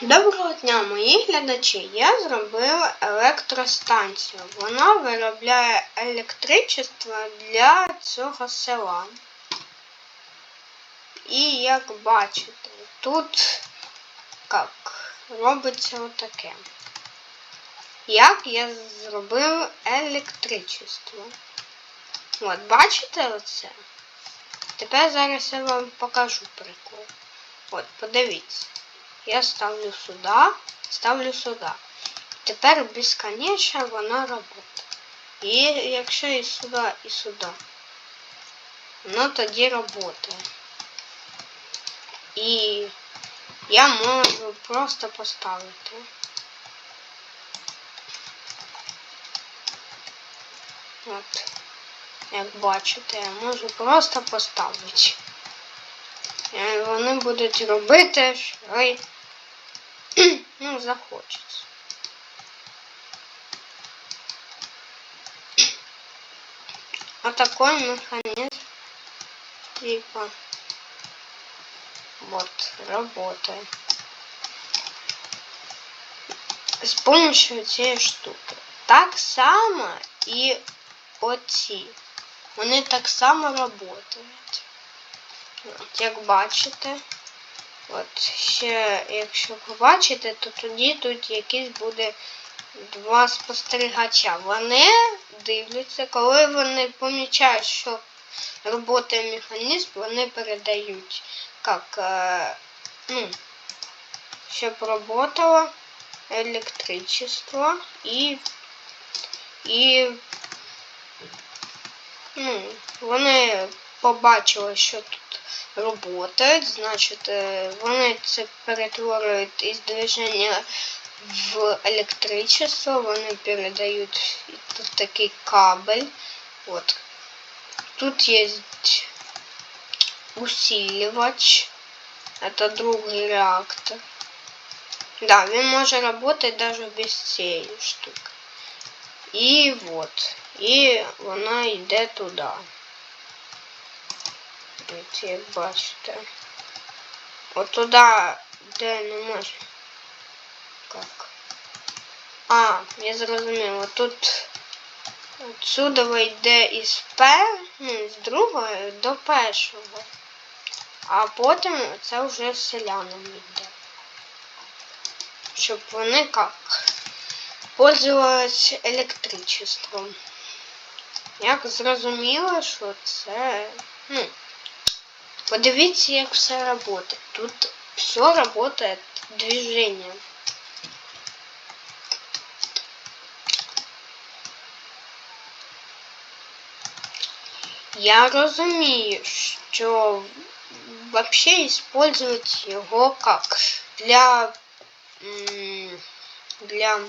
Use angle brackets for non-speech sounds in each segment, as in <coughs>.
Доброго дня, мої глядачі. Я зробив електростанцію. Вона виробляє електричество для цього села. І як бачите, тут як робиться отаке. Як я зробив електричество. От, бачите оце? Тепер зараз я вам покажу прикол. От, подивіться. Я ставлю сюда, ставлю сюда. Тепер безконечно вона працює. І якщо і сюди, і сюди, воно тоді працює. І я можу просто поставити. От, як бачите, я можу просто поставити. І вони будуть робити, що ну, захочеться. А такой механизм типа вот работает с помощью цієї штуки. Так само і оці. Вони так само працюють. От, як бачите. От, ще, якщо побачите, то тоді тут якийсь буде два спостерігача. Вони дивляться, коли вони помічають, що працює механізм, вони передають, як, е, ну, щоб працювало електричество і, і ну, вони побачили, що тут работает, значить е, вони це перетворюють із движення в електричество, вони передають тут такий кабель. От. Тут є усилювач. Это другий реактор. Да, він може работать даже без цієї штуки. І вот. І вона йде туди. От як бачите. От туди, де не можна. Как? А, я зрозумів. Отут отсюда вийде із П, ну, з другого до першого. А потім це вже селянам йде. Щоб вони як пользувались електричеством. Як зрозуміло, що це, ну, Подивіться, як все работает. Тут все работает движением. Я розумію, що вообще использовать його как для для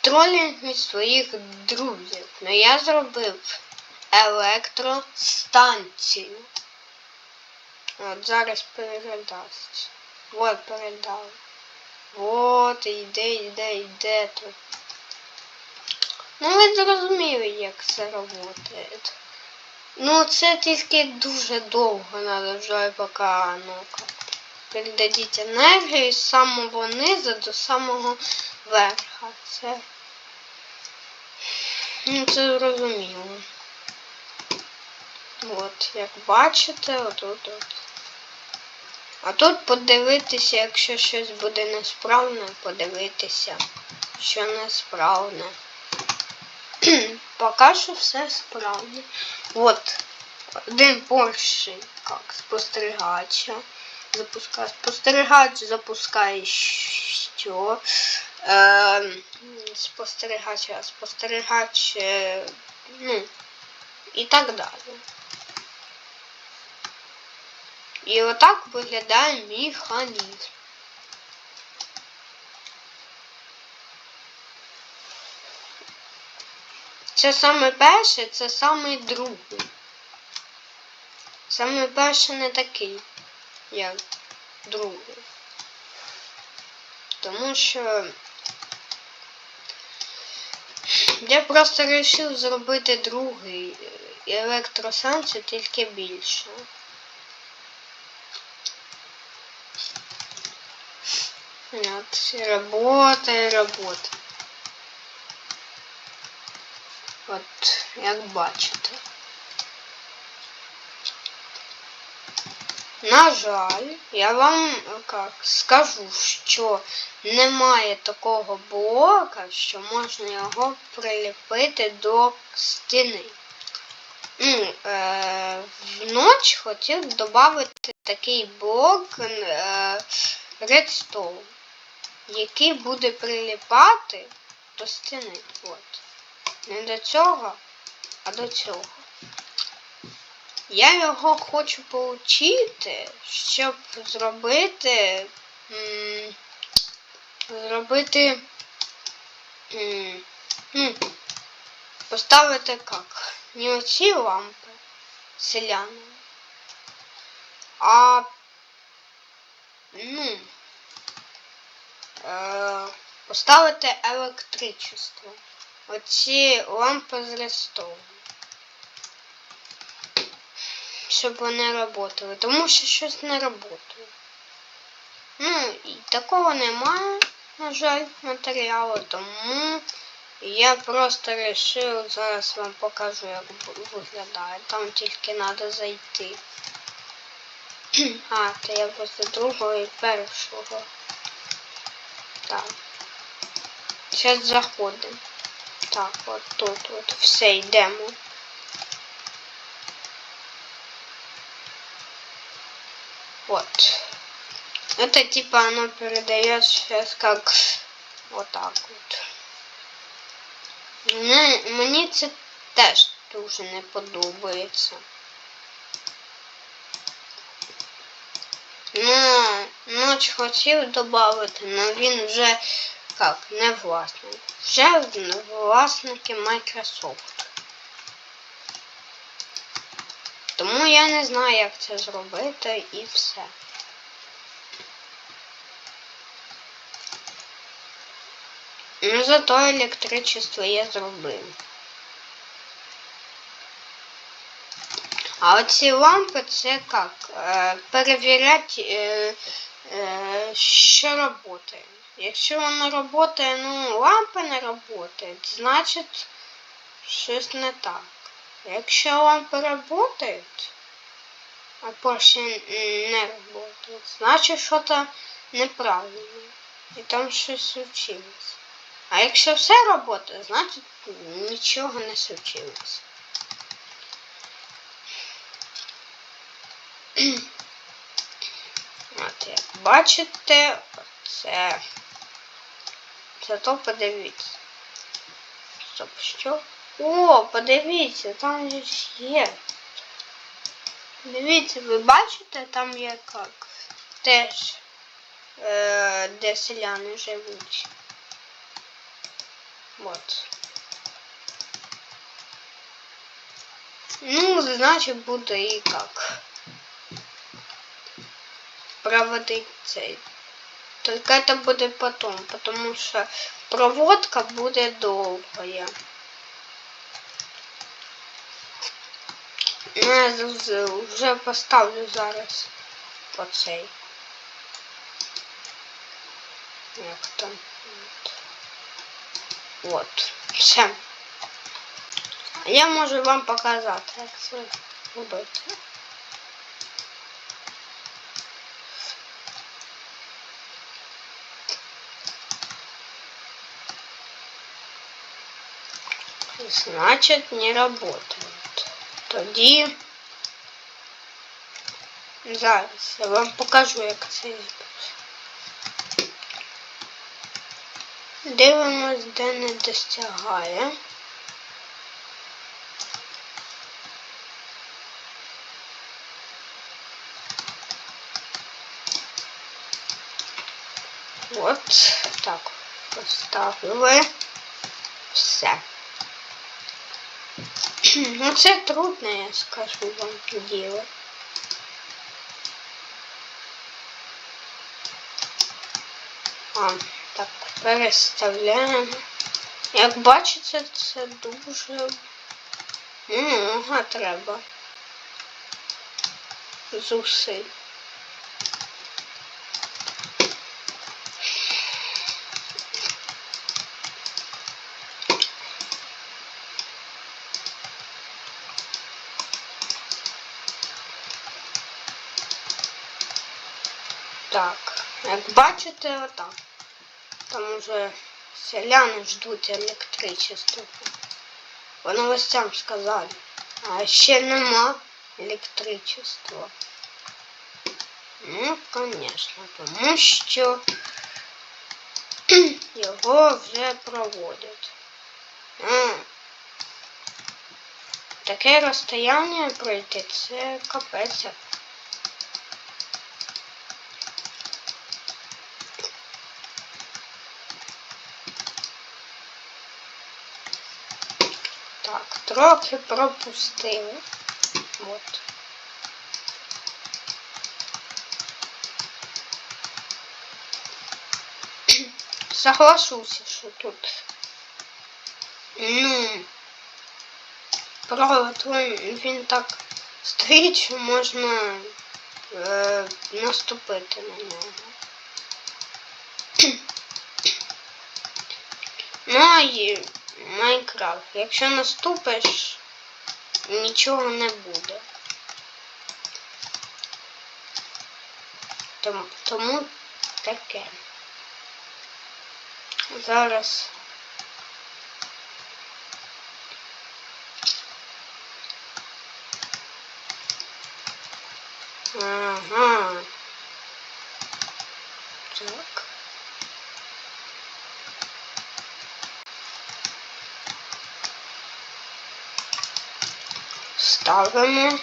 тролінгу своїх друзів. Но я зробив електростанцію. От зараз. Вот передав. Вот, йде, йде, йде тут. Ну ви зрозуміли, як це працює. Ну це тільки дуже довго треба вже поки ну передадіть енергію з самого низу до самого верха. Це ну це зрозуміло. От, як бачите, отут от. А тут подивитися, якщо щось буде несправне, подивитися, що несправне. <clears throat> Поки що все справне. От, один поршень, як спостерігача. Запускає спостерігач, запускає що. Е, спостерігач, спостерігач, ну, і так далі. І отак виглядає механізм. Це саме перше, це саме другий. Саме перше не такий, як другий. Тому що я просто вирішив зробити другий електросанкцію тільки більше. От, работає, работає. От, як бачите. На жаль, я вам як, скажу, що немає такого блока, що можна його приліпити до стіни. Ну, е, вночі хотів додати такий блок е, Redstone, який буде приліпати до стіни. От. Не до цього, а до цього. Я його хочу поучити, щоб зробити. М зробити. М ну, поставити як? Не оці лампи селяни. А ну е, поставити електричество. Оці лампи з рестову щоб вони працювали, тому що щось не працює. Ну, і такого немає, на жаль, матеріалу, тому я просто вирішив, зараз вам покажу, як виглядає. Там тільки треба зайти. <clears throat> А, то я просто другого і першого. Так. Зараз заходимо. Так, от тут, от все, йдемо. Вот. Это типа оно передает сейчас как вот так вот. Мені, мені це теж дуже не подобається. Ну, ноч хотів додати, але він вже як, не власник. Вже власники Microsoft. Тому я не знаю, як це зробити і все. Ну, зато електричество я зробив. А оці лампи це як? Е, перевіряти, е, що працює. Якщо воно працює, ну лампа не працює, значить щось не так. Якщо лампи працюють, а поршень не працює, значить щось неправильно. І там щось случилось. А якщо все працює, значить нічого не случилось. От як бачите, це зато подивіться. Стоп, що? О, подивіться, там же є. Дивіться, ви бачите, там є як теж е, де селяни живуть. Вот. Ну, значит, буду и как. Проводить. Только это будет потом, потому что проводка будет долгая. Ну, я вже поставлю зараз по цей. Як там? От. Все. Я можу вам показати, як це робити. Значит, не работает. Тоді зараз я вам покажу, як це Дивимось, де не достягає. От так поставили все. Ну це трудно, я скажу вам діло. А, так, переставляємо. Як бачите, це дуже много треба. Зусиль. Так, як бачите, отак. Там уже селяни ждуть електричество. По новостям сказали. А ще нема електричества. Ну, конечно, тому що <clears throat> його вже проводять. А, таке розстояння пройти це капець. Так, трохи пропустили. От. <coughs> Соглашуся, що тут. Ну, провод він, він так стоїть, що можна е, наступити на нього. <coughs> Ну а і Майнкрафт. Якщо наступиш, нічого не буде. Тому, тому таке. Зараз. Ага. Так. Ставимо.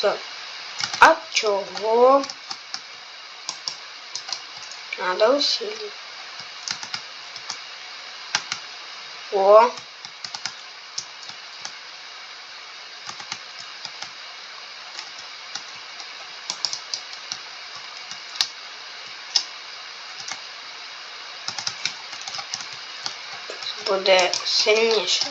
Так. А чого? Надо усилить. О. Буде сильніше.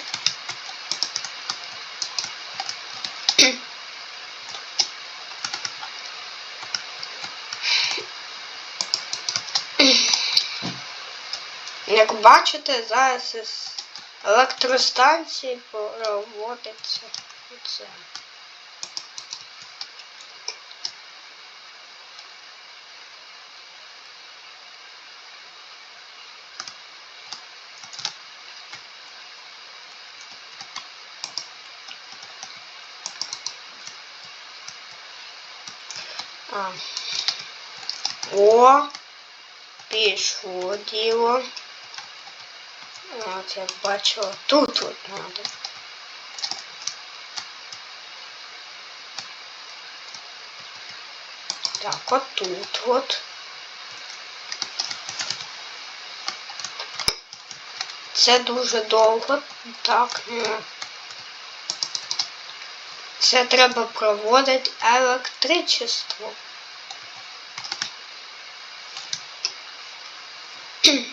Як бачите, зараз із електростанції проводиться це. А. О, пішло діло. От я бачила, тут от надо. Так, от тут от. Це дуже довго. Так, ну. Це треба проводити електричество. <clears throat>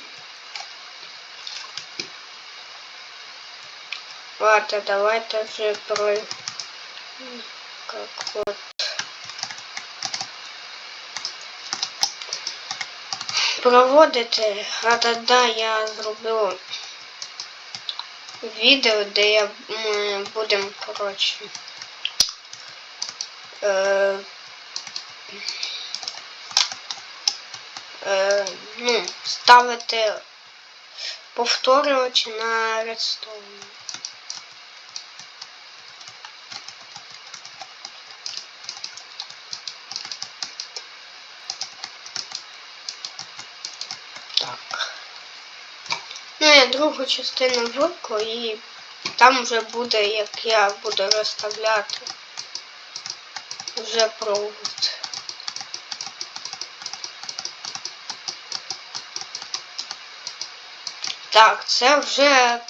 Ладно, давайте вже про... Как вот... Проводити, а тоді я зроблю відео, де я будемо, коротше, е, е, ну, ставити повторювачі на редстоун. Так. Ну, я другу частину виклу і там вже буде, як я буду розставляти вже провод. Так, це вже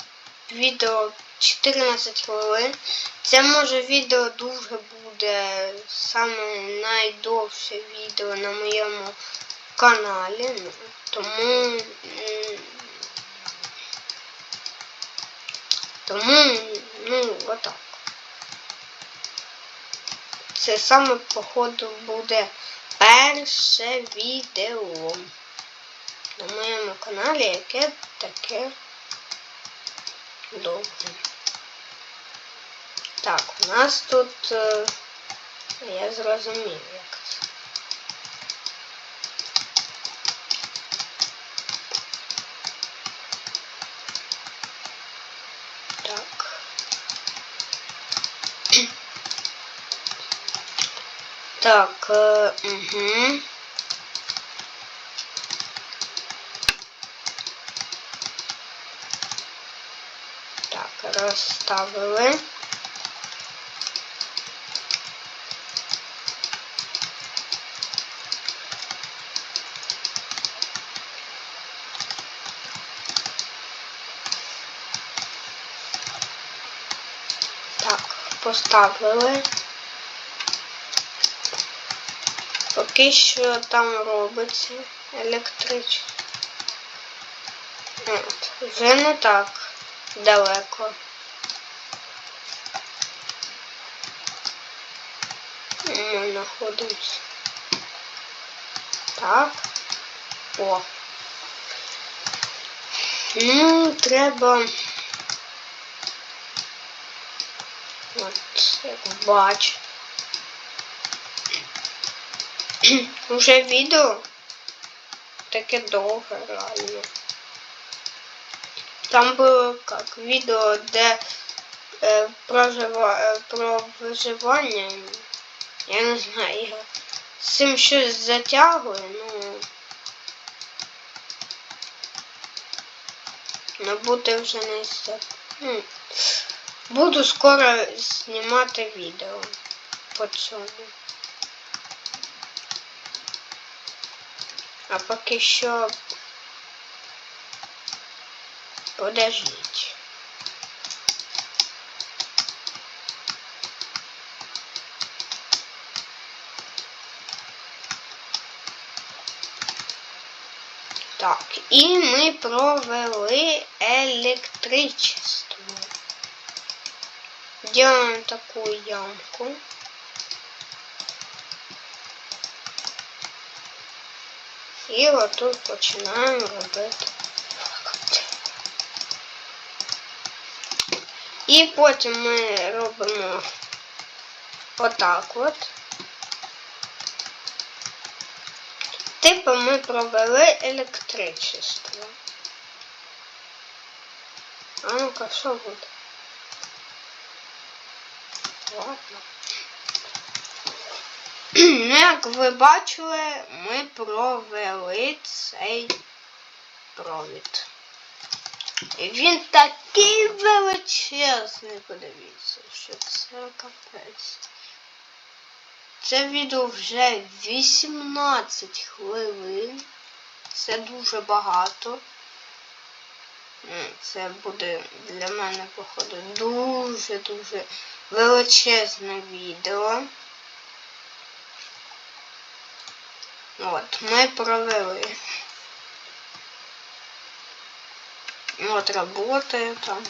відео 14 хвилин. Це може відео дуже буде саме найдовше відео на моєму каналі. Ну, Тому тому, ну, отак. Це саме, походу, буде перше відео. на моєму каналі, яке таке довге. Так, у нас тут е, я зрозумів, як це. Так, е, угу. Так, розставили. Так, поставили. Поки що там робиться електричне. От, вже не так далеко. Ми знаходимося. Так. О. Ну, треба. От, як бачу. <clears throat> Уже відео таке довге реально. Там було як відео, де е, про, жива, е, про виживання. Я не знаю, я з цим щось затягую, ну. Ну буде вже не. Ну, буду скоро знімати відео по цьому. А поки що подождіть. Так, і ми провели електричество. Делаем такую ямку. І отут починаємо робити. І потім ми робимо отак от. Типу ми провели електричество. А ну-ка, що буде? Ладно. Як ви бачили, ми провели цей провід. Він такий величезний, подивіться, що це капець. Це відео вже 18 хвилин. Це дуже багато. Це буде для мене, походу, дуже-дуже величезне відео. От, ми провели. От работає там.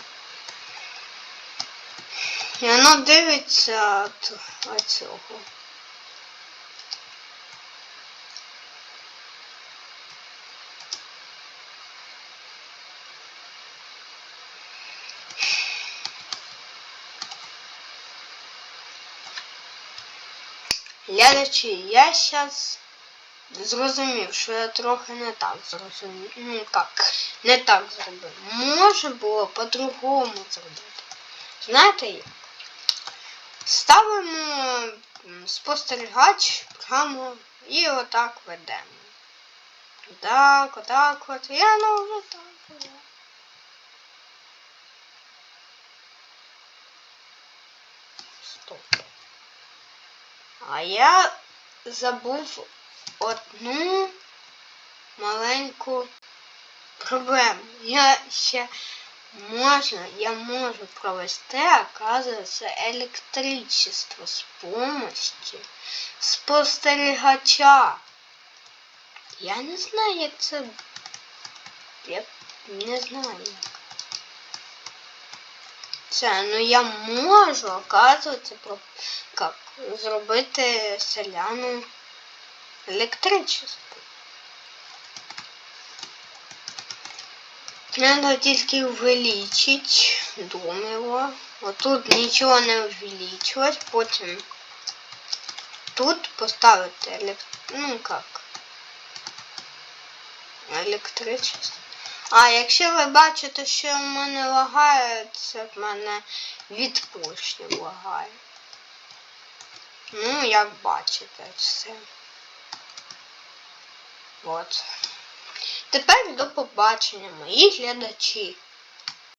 І воно дивиться от оцього. Глядачі, я зараз зрозумів, що я трохи не так зрозумів. Ну як, не так зробив. Може було по-другому зробити. Знаєте як? Ставимо спостерігач прямо і отак ведемо. Так, отак от. Я ну вже так. Стоп. А я забув одну маленьку проблему. Я ще можна, я можу провести, оказывается, электричество с помощью спостерігача. Я не знаю, як це. Я не знаю як. Це, ну я можу, оказується, про як зробити селяну електричество. Надо тільки увеличить дом його. Отут нічого не увеличилось, потім тут поставити елек... ну як електричество. А якщо ви бачите, що в мене лагає, це в мене від поршня лагає. Ну, як бачите, все. От. Тепер до побачення, мої глядачі.